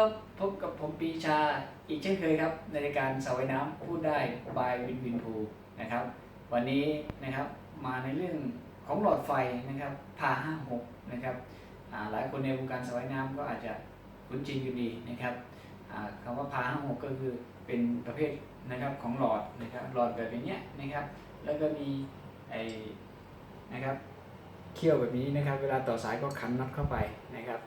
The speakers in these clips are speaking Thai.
ครับพบกับผมปีชาอีกเช่นเคยครับ ในรายการสาวายน้ำพูดได้บายวินวินพูนะครับ วันนี้นะครับมาในเรื่องของหลอดไฟนะครับพาห้าหกนะครับหลายคนในวงการสาวายน้ำก็อาจจะคุ้นชินกันดีนะครับคำว่าพาห้าหกก็คือเป็นประเภทนะครับของหลอดนะครับหลอดแบบนี้นะครับ แล้วก็มีไอนะครับเขี้ยวแบบนี้นะครับ เวลาต่อสายก็ขันน็อตเข้าไปนะครับ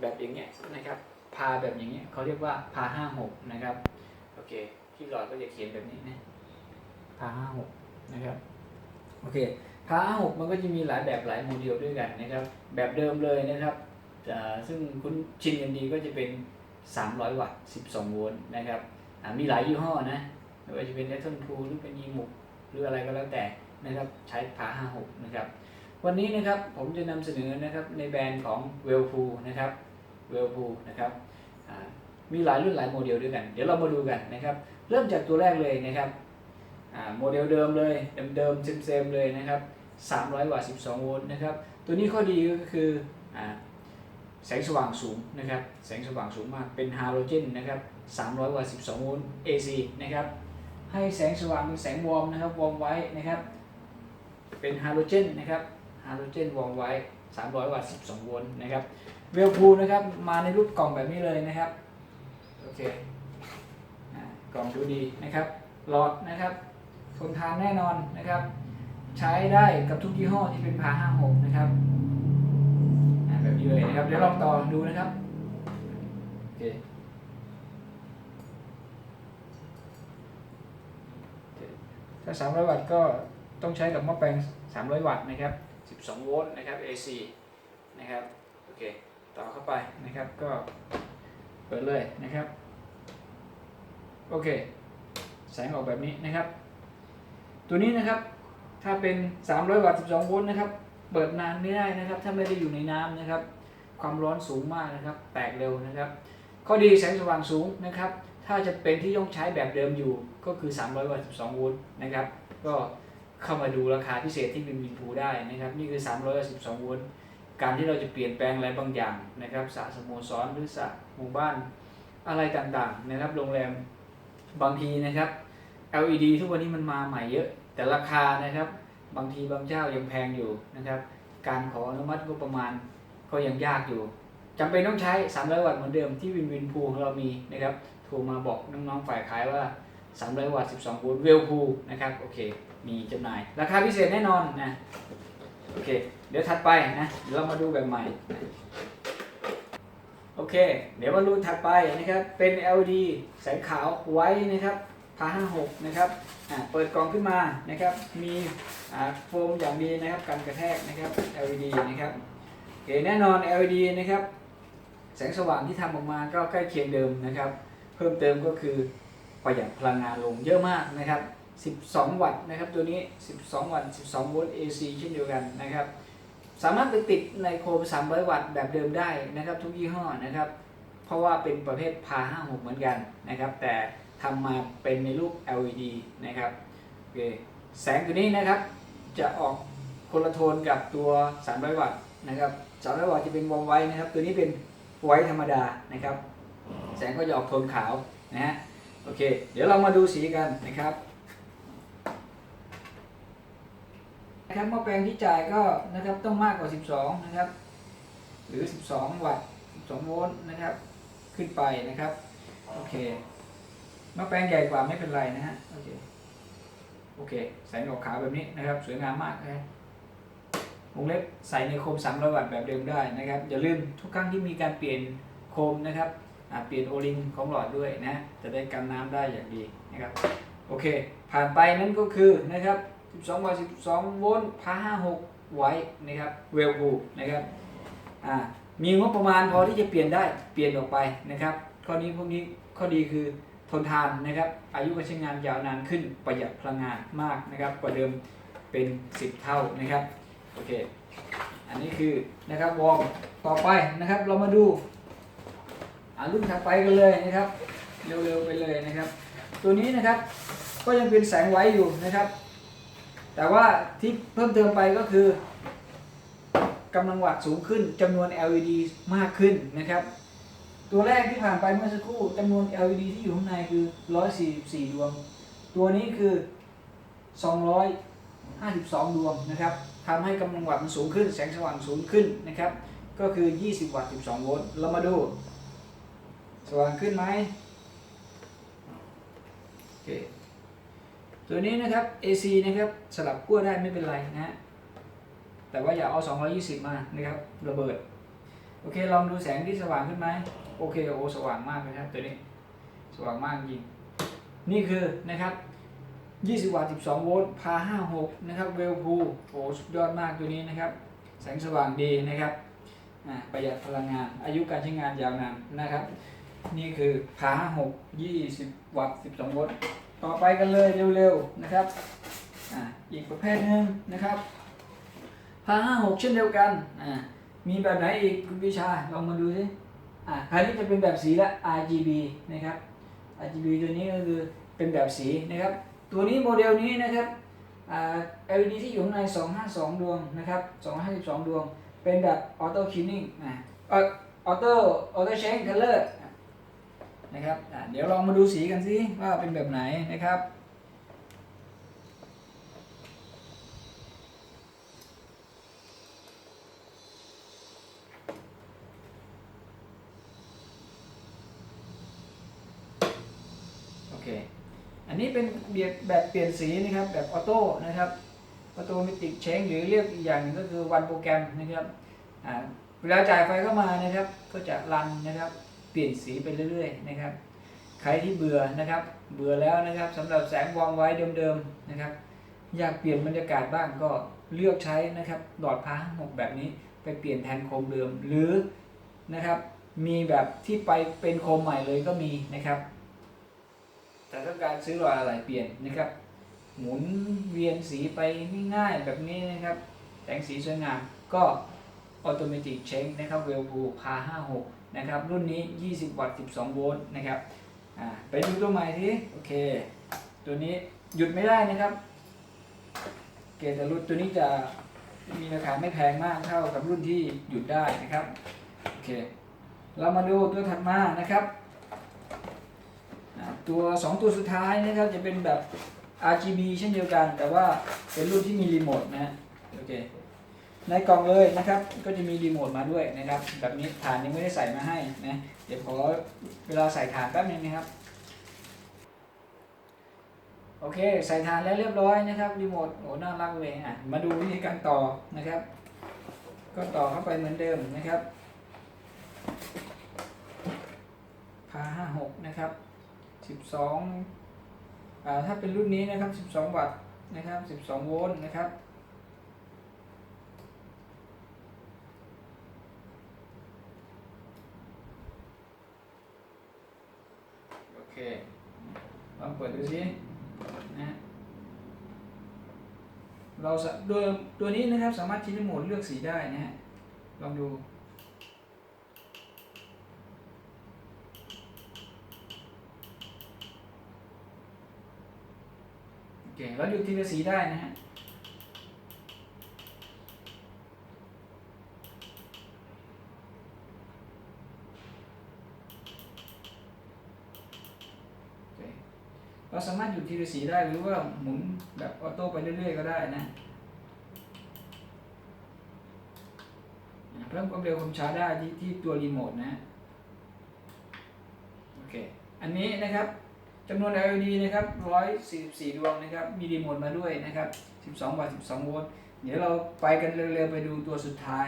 แบบอย่างเงี้ยนะครับ พาแบบอย่างเงี้ยเขาเรียกว่าพาห้าหกนะครับโอเคที่หลอดก็จะเขียนแบบนี้นะพาห้าหกนะครับโอเคพาห้าหกมันก็จะมีหลายแบบหลายโมเดลด้วยกันนะครับ แบบเดิมเลยนะครับอ่าซึ่งคุณชินกันดีก็จะเป็น 300 วัตต์ 12 โวลต์นะครับอ่ามีหลายยี่ห้อนะไม่ว่าจะเป็นเนทเทิลพูหรือเป็นยีมุกหรืออะไรก็แล้วแต่นะครับใช้พาห้าหกนะครับ วันนี้นะครับผมจะนำเสนอนะครับในแบรนด์ของเวลพูนะครับ เวลพูนะครับมีหลายรุ่นหลายโมเดลด้วยกัน เดี๋ยวเรามาดูกันนะครับ เริ่มจากตัวแรกเลยนะครับโมเดลเดิมเลยเดิมๆเซมๆเลยนะครับ 300 วัตต์ 12 โวลต์นะครับ ตัวนี้ข้อดีก็คืออแสงสว่างสูงนะครับ แสงสว่างสูงมาก เป็นฮาโลเจนนะครับ 300 วัตต์ 12 โวลต์ AC นะครับ ให้แสงสว่างเป็นแสงวอร์มนะครับ วอร์มไว้นะครับ เป็นฮาโลเจนนะครับ ฮาโลเจนวอร์มไว้ 300 วัตต์ 12 โวลต์นะครับ เวลพูนะครับ มาในรูปกล่องแบบนี้เลยนะครับ โอเคกล่องดูดีนะครับ หลอดนะครับ ทนทานแน่นอนนะครับ ใช้ได้กับทุกยี่ห้อที่เป็นพา56 นะครับแบบนี้เลยนะครับ เดี๋ยวลองต่อดูนะครับ โอเคถ้า 300 วัตต์ก็ต้องใช้กับหม้อแปลง 300 วัตต์นะครับ 12 โวลต์นะครับ AC นะครับโอเคต่อเข้าไปนะครับก็เปิดเลยนะครับโอเคแสงออกแบบนี้นะครับ ตัวนี้นะครับถ้าเป็น 300 วัตต์ 12 โวลต์นะครับเปิดนานไม่ได้นะครับ ถ้าไม่ได้อยู่ในน้ำนะครับ ความร้อนสูงมากนะครับ แตกเร็วนะครับ ข้อดีแสงสว่างสูงนะครับ ถ้าจะเป็นที่ต้องใช้แบบเดิมอยู่ก็คือ 300 วัตต์ 12 โวลต์นะครับ ก็ เข้ามาดูราคาพิเศษที่เป็นวินพูได้นะครับ นี่คือ312โวลต์การที่เราจะเปลี่ยนแปลงอะไรบางอย่างนะครับสระสโมสรหรือสระหมู่บ้านอะไรต่างๆนะครับโรงแรมบางทีนะครับ LED ทุกวันนี้มันมาใหม่เยอะ แต่ราคานะครับ บางทีบางเจ้ายังแพงอยู่นะครับ การขออนุมัติงบประมาณก็ยังยากอยู่จำเป็นต้องใช้300วัตต์เหมือนเดิมที่วินวินพูของเรามีนะครับโทรมาบอกน้องๆฝ่ายขายว่า300วัตต์12โวลต์เวลพูนะครับโอเค มีจำหน่าย ราคาพิเศษแน่นอนนะโอเค เดี๋ยวถัดไปนะเดี๋ยวเรามาดูแบบใหม่ โอเค เดี๋ยวมาดูถัดไปนะครับ เป็น LED แสงขาวไว้นะครับพา56นะครับอ่าเปิดกล่องขึ้นมานะครับ มีอ่าโฟมอย่างดีนะครับกันกระแทกนะครับ LED นะครับโอเคแน่นอน LED นะครับ แสงสว่างที่ทำออกมาก็ใกล้เคียงเดิมนะครับ เพิ่มเติมก็คือประหยัดพลังงานลงเยอะมากนะครับ 12 วัตต์นะครับตัวนี้ 12 วัตต์ 12 โวลต์ AC เช่นเดียวกันนะครับ สามารถไปติดในโคม 300 วัตต์แบบเดิมได้นะครับ ทุกยี่ห้อนะครับ เพราะว่าเป็นประเภทพา56 เหมือนกันนะครับ แต่ทำมาเป็นในรูป LED นะครับโอเคแสงตัวนี้นะครับ จะออกคนละโทนกับตัว 300 วัตต์นะครับ 300 วัตต์จะเป็นวงไว้นะครับ ตัวนี้เป็นไว้ธรรมดานะครับ แสงก็จะออกโทนขาวนะฮะโอเค เดี๋ยวเรามาดูสีกันนะครับ นะครับหม้อแปลงที่จ่ายก็นะครับต้องมากกว่า 12 นะครับ หรือ 12 วัตต์ 12 โวลต์นะครับ ขึ้นไปนะครับ โอเคหม้อแปลงใหญ่กว่าไม่เป็นไรนะฮะ โอเค โอเคแสงออกขาวแบบนี้นะครับ สวยงามมากนะวงเล็บใส่ในโคม300วัตต์แบบเดิมได้นะครับ อย่าลืมทุกครั้งที่มีการเปลี่ยนโคมนะครับเปลี่ยนโอลิงของหลอดด้วยนะ จะได้กันน้ำได้อย่างดีนะครับ โอเค ผ่านไปนั่นก็คือนะครับ 12วัตต์12 โวลต์พา56 ไว้นะครับเวลบูนะครับอ่ามีงบประมาณพอที่จะเปลี่ยนได้เปลี่ยนออกไปนะครับ ข้อนี้พวกนี้ข้อดีคือทนทานนะครับ อายุการใช้งานยาวนานขึ้นประหยัดพลังงานมากนะครับ กว่าเดิมเป็น 10 เท่านะครับโอเคอันนี้คือนะครับวอร์มต่อไปนะครับเรามาดูอ่ารุ่นถัดไปกันเลยนะครับ เร็วๆไปเลยนะครับ ตัวนี้นะครับก็ยังเป็นแสงไว้อยู่นะครับ แต่ว่าที่เพิ่มเติมไปก็คือกำลังวัตต์สูงขึ้นจำนวน LED มากขึ้นนะครับ ตัวแรกที่ผ่านไปเมื่อสักครู่จำนวน LED ที่อยู่ข้างในคือ 144 ดวง ตัวนี้คือ 252 ดวงนะครับทำให้กำลังวัตต์มันสูงขึ้น แสงสว่างสูงขึ้นนะครับ ก็คือ 20 วัตต์ 12 โวลต์ เรามาดู สว่างขึ้นไหมโอเค ตัวนี้นะครับ AC นะครับสลับขั้วได้ไม่เป็นไรนะฮะแต่ว่าอย่าเอา 220 มานะครับระเบิด โอเคลองดูแสงที่สว่างขึ้นไหมโอเคโอสว่างมากเลยครับตัวนี้สว่างมากจริง นี่คือนะครับ 20 วัตต์ 12 โวลต์พา56 นะครับเวลพูโอ้สุดยอดมากตัวนี้นะครับ แสงสว่างดีนะครับอ่าประหยัดพลังงาน อายุการใช้งานยาวนานนะครับ นี่คือพา56 20 วัตต์ 12 โวลต์ ต่อไปกันเลยเร็วๆนะครับอ่าอีกประเภทหนึ่งนะครับพา56เช่นเดียวกันอ่ามีแบบไหนอีกคุณวิชาลองมาดูสิอ่าคราวนี้จะเป็นแบบสีละ RGB นะครับ RGB ตัวนี้ก็คือเป็นแบบสีนะครับ ตัวนี้โมเดลนี้นะครับอ่า LED ที่อยู่ข้างใน 252 ดวงนะครับ 252 ดวง เป็นแบบ Auto Cleaning อ่อ Auto Auto Change Color นะครับเดี๋ยวลองมาดูสีกันสิว่าเป็นแบบไหนนะครับโอเคอันนี้เป็นแบบแบบเปลี่ยนสีนะครับแบบออโต้นะครับออโตเมติกเชงหรือเรียกอีกอย่างนึงก็คือวันโปรแกรมนะครับอ่าเวลาจ่ายไฟเข้ามานะครับก็จะรันนะครับ เปลี่ยนสีไปเรื่อยๆนะครับ ใครที่เบื่อนะครับ เบื่อแล้วนะครับสำหรับแสงวางไว้เดิมๆนะครับ อยากเปลี่ยนบรรยากาศบ้างก็เลือกใช้นะครับหลอดพาหกแบบนี้ไปเปลี่ยนแทนโคมเดิมหรือนะครับมีแบบที่ไปเป็นโคมใหม่เลยก็มีนะครับ แต่ถ้าการซื้อหลอดอะไรเปลี่ยนนะครับ หมุนเวียนสีไปง่ายๆแบบนี้นะครับ แต่งสีสวยงามก็ออโตเมติกเช n นะครับเวลบูพา56 นะครับรุ่นนี้ 20 วัตต์ 12 โวลต์นะครับไปดูตัวใหม่ทีโอเค ตัวนี้หยุดไม่ได้นะครับ เกรดแต่รุ่นตัวนี้จะมีราคาไม่แพงมากเท่ากับรุ่นที่หยุดได้นะครับโอเคเรามาดูตัวถัดมานะครับ ตัว 2 ตัวสุดท้ายนะครับจะเป็นแบบ RGB เช่นเดียวกัน แต่ว่าเป็นรุ่นที่มีรีโมทนะโอเค ในกล่องเลยนะครับ ก็จะมีรีโมทมาด้วยนะครับ แบบนี้ฐานยังไม่ได้ใส่มาให้นะเดี๋ยวขอเวลาใส่ฐานแป๊บนึงนะครับ โอเค ใส่ฐานแล้วเรียบร้อยนะครับรีโมทโอ้น่ารักเลยอะมาดูวิธีการต่อนะครับ ก็ต่อเข้าไปเหมือนเดิมนะครับพาห้าหกนะครับสิบสองอ่าถ้าเป็นรุ่นนี้นะครับสิบสองวัตต์นะครับสิบสองโวลต์นะครับ เคลองเปิดดูสินะเราสะโดยตัวนี้นะครับสามารถที่จะโหมดเลือกสีได้นะฮะลองดูโอเคแล้วดูทีละสีได้นะฮะ โอเค เราสามารถหยุดทีละสีได้หรือว่าหมุนแบบออโต้ไปเรื่อยๆก็ได้นะ เพิ่มความเร็วความช้าได้ที่ที่ตัวรีโมทนะโอเคอันนี้นะครับจำนวน LED นะครับ144 ดวงนะครับ มีรีโมทมาด้วยนะครับ 12 วัตต์ 12 โวลต์ เดี๋ยวเราไปกันเร็วๆ ไปดูตัวสุดท้าย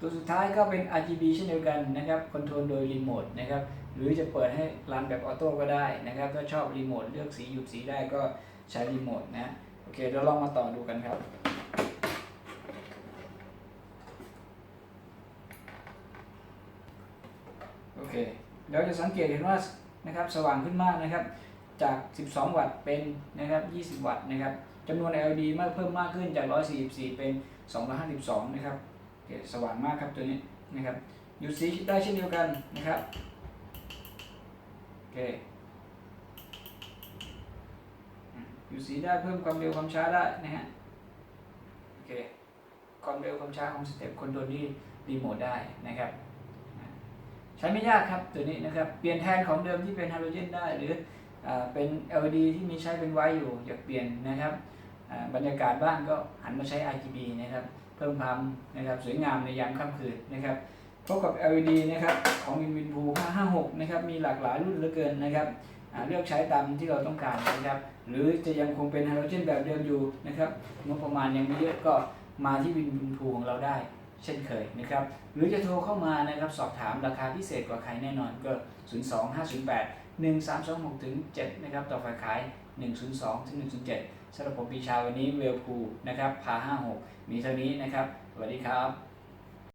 ตัวสุดท้ายก็เป็น RGB เช่นเดียวกันนะครับคอนโทรลโดยรีโมทนะครับหรือจะเปิดให้รันแบบออโต้ก็ได้นะครับถ้าชอบรีโมทเลือกสีหยุดสีได้ก็ใช้รีโมทนะโอเคเดี๋ยวลองมาต่อดูกันครับโอเคเราจะสังเกตเห็นว่านะครับสว่างขึ้นมากนะครับจาก 12 วัตต์เป็นนะครับ 20 วัตต์นะครับจำนวน LED มากเพิ่มมากขึ้นจาก 144 เป็น 252 นะครับ เคสว่างมากครับตัวนี้นะครับหยุดสีได้เช่นเดียวกันนะครับโอเคอืมหยุดสีได้เพิ่มความเร็วความช้าได้นะฮะโอเคความเร็วความช้าของสเต็ปคอนโทรลที่รีโมทได้นะครับใช้ไม่ยากครับตัวนี้นะครับเปลี่ยนแทนของเดิมที่เป็นไฮโดรเจนได้หรืออเป็น LED ที่มีใช้เป็นไว้อยู่อยากเปลี่ยนนะครับบรรยากาศบ้านก็หันมาใช้ RGB นะครับ เพิ่มความนะครับสวยงามในยามค่ำคืนนะครับพบกับ LED นะครับของ Winwin p o o 556 นะครับมีหลากหลายรุ่นเหลือเกินนะครับเลือกใช้ตามที่เราต้องการนะครับหรือจะยังคงเป็นไฮโดรเจนแบบเดิมอยู่นะครับงบประมาณยังไม่เยอะก็มาที่ Winwin Pool ของเราได้เช่นเคยนะครับหรือจะโทรเข้ามานะครับสอบถามราคาพิเศษกว่าใครแน่นอนก็ 0 2 5 0 8 1 3 2 6ถึง7นะครับต่อฝ่ายขาย 102ถึง107 สำหรับผมปีชาวันนี้เวลพูนะครับพา56 มีเท่านี้นะครับ สวัสดีครับ